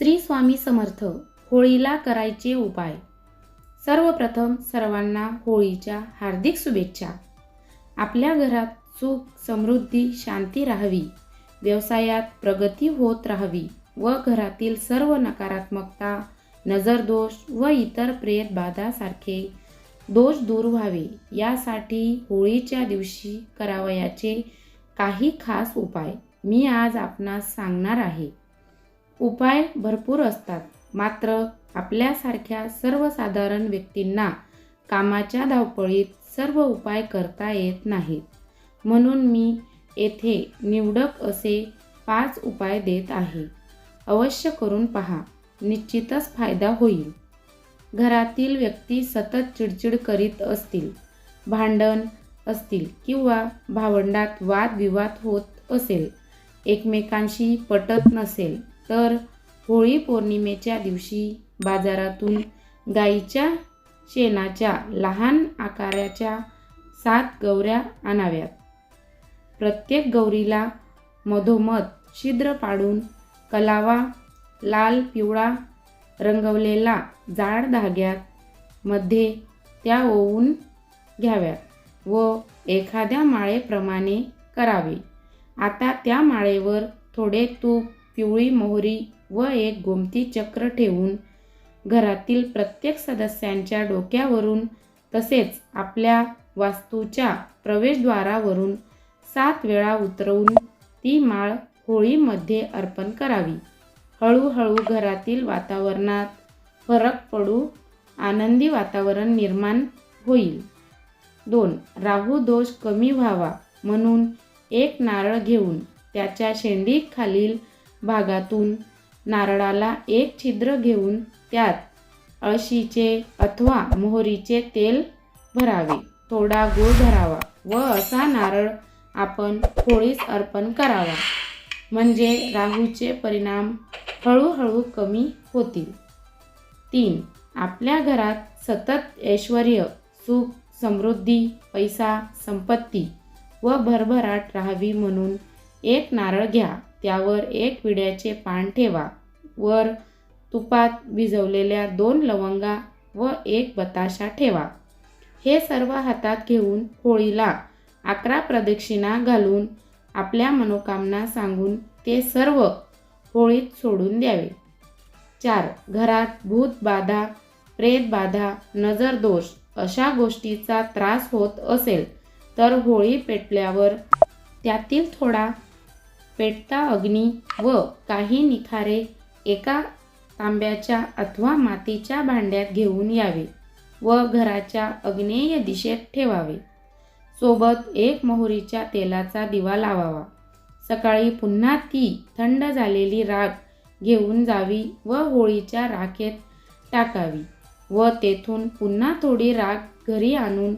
श्री स्वामी समर्थ होळीला करायचे उपाय. सर्वप्रथम सर्वांना होळीच्या हार्दिक शुभेच्छा. आपल्या घरात सुख समृद्धी शांती राहावी. व्यवसायात प्रगती होत राहावी व घरातील सर्व नकारात्मकता नजरदोष व इतर प्रेत बाधासारखे दोष दूर व्हावे यासाठी होळीच्या दिवशी करावयाचे काही खास उपाय मी आज आपणास सांगणार आहे. उपाय भरपूर असतात. मात्र आपल्यासारख्या सर्वसाधारण व्यक्तींना कामाच्या धावपळीत सर्व उपाय करता येत नाहीत. म्हणून मी येथे निवडक असे पाच उपाय देत आहे. अवश्य करून पहा. निश्चितच फायदा होईल. घरातील व्यक्ती सतत चिडचिड करीत असतील भांडण असतील किंवा भावंडात वादविवाद होत असेल एकमेकांशी पटत नसेल तर होळी पौर्णिमेच्या दिवशी बाजारातून गाईच्या शेणाच्या लहान आकाराच्या सात गौऱ्या आणाव्यात. प्रत्येक गौरीला मधोमध छिद्र पाडून कलावा लाल पिवळा रंगवलेला जाड धाग्यात मध्ये त्या ओवून घ्याव्यात व एखाद्या माळेप्रमाणे करावे. आता त्या माळेवर थोडे तूप पिवळी मोहरी व एक गोमती चक्र ठेवून घरातील प्रत्येक सदस्यांच्या डोक्यावरून तसेच आपल्या वास्तूच्या प्रवेशद्वारावरून सात वेळा उतरवून ती माळ होळीमध्ये अर्पण करावी. हळूहळू घरातील वातावरणात फरक पडू आनंदी वातावरण निर्माण होईल. दोन राहू दोष कमी व्हावा म्हणून एक नारळ घेऊन त्याच्या शेंडीखालील भागातून नारळाला एक छिद्र घेऊन त्यात अळशीचे अथवा मोहरीचे तेल भरावे. थोडा गूळ भरावा व असा नारळ आपण होळीस अर्पण करावा. म्हणजे राहूचे परिणाम हळूहळू कमी होतील. तीन. आपल्या घरात सतत ऐश्वर सुख समृद्धी पैसा संपत्ती व भरभराट राहावी म्हणून एक नारळ घ्या. त्यावर एक विड्याचे पान ठेवा. वर तुपात भिजवलेल्या दोन लवंगा व एक बताशा ठेवा. हे सर्व हातात घेऊन होळीला अकरा प्रदक्षिणा घालून आपल्या मनोकामना सांगून ते सर्व होळीत सोडून द्यावे. चार घरात भूत बाधा प्रेत बाधा नजरदोष अशा गोष्टीचा त्रास होत असेल तर होळी पेटल्यावर त्यातील थोडा पेटता अग्नी व काही निखारे एका तांब्याच्या अथवा मातीच्या भांड्यात घेऊन यावे व घराच्या अग्नेय दिशेत ठेवावे. सोबत एक मोहरीच्या तेलाचा दिवा लावावा. सकाळी पुन्हा ती थंड झालेली राख घेऊन जावी व होळीच्या राखेत टाकावी व तेथून पुन्हा थोडी राख घरी आणून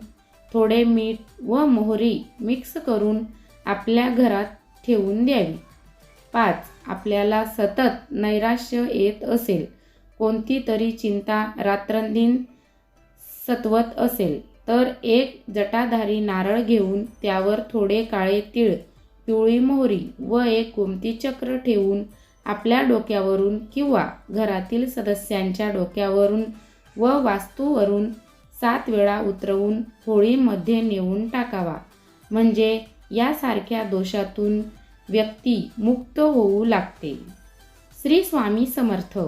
थोडे मीठ व मोहरी मिक्स करून आपल्या घरात ठेवून द्यावी. पाच आपल्याला सतत नैराश्य येत असेल कोणती तरी चिंता रात्रंदिन सतवत असेल तर एक जटाधारी नारळ घेऊन त्यावर थोडे काळे तीळ पिवळी मोहरी व एक कोमती चक्र ठेवून आपल्या डोक्यावरून किंवा घरातील सदस्यांच्या डोक्यावरून व वास्तूवरून सात वेळा उतरवून होळीमध्ये नेऊन टाकावा. म्हणजे यासारख्या दोषातून व्यक्ती मुक्त होऊ लागते. श्री स्वामी समर्थ.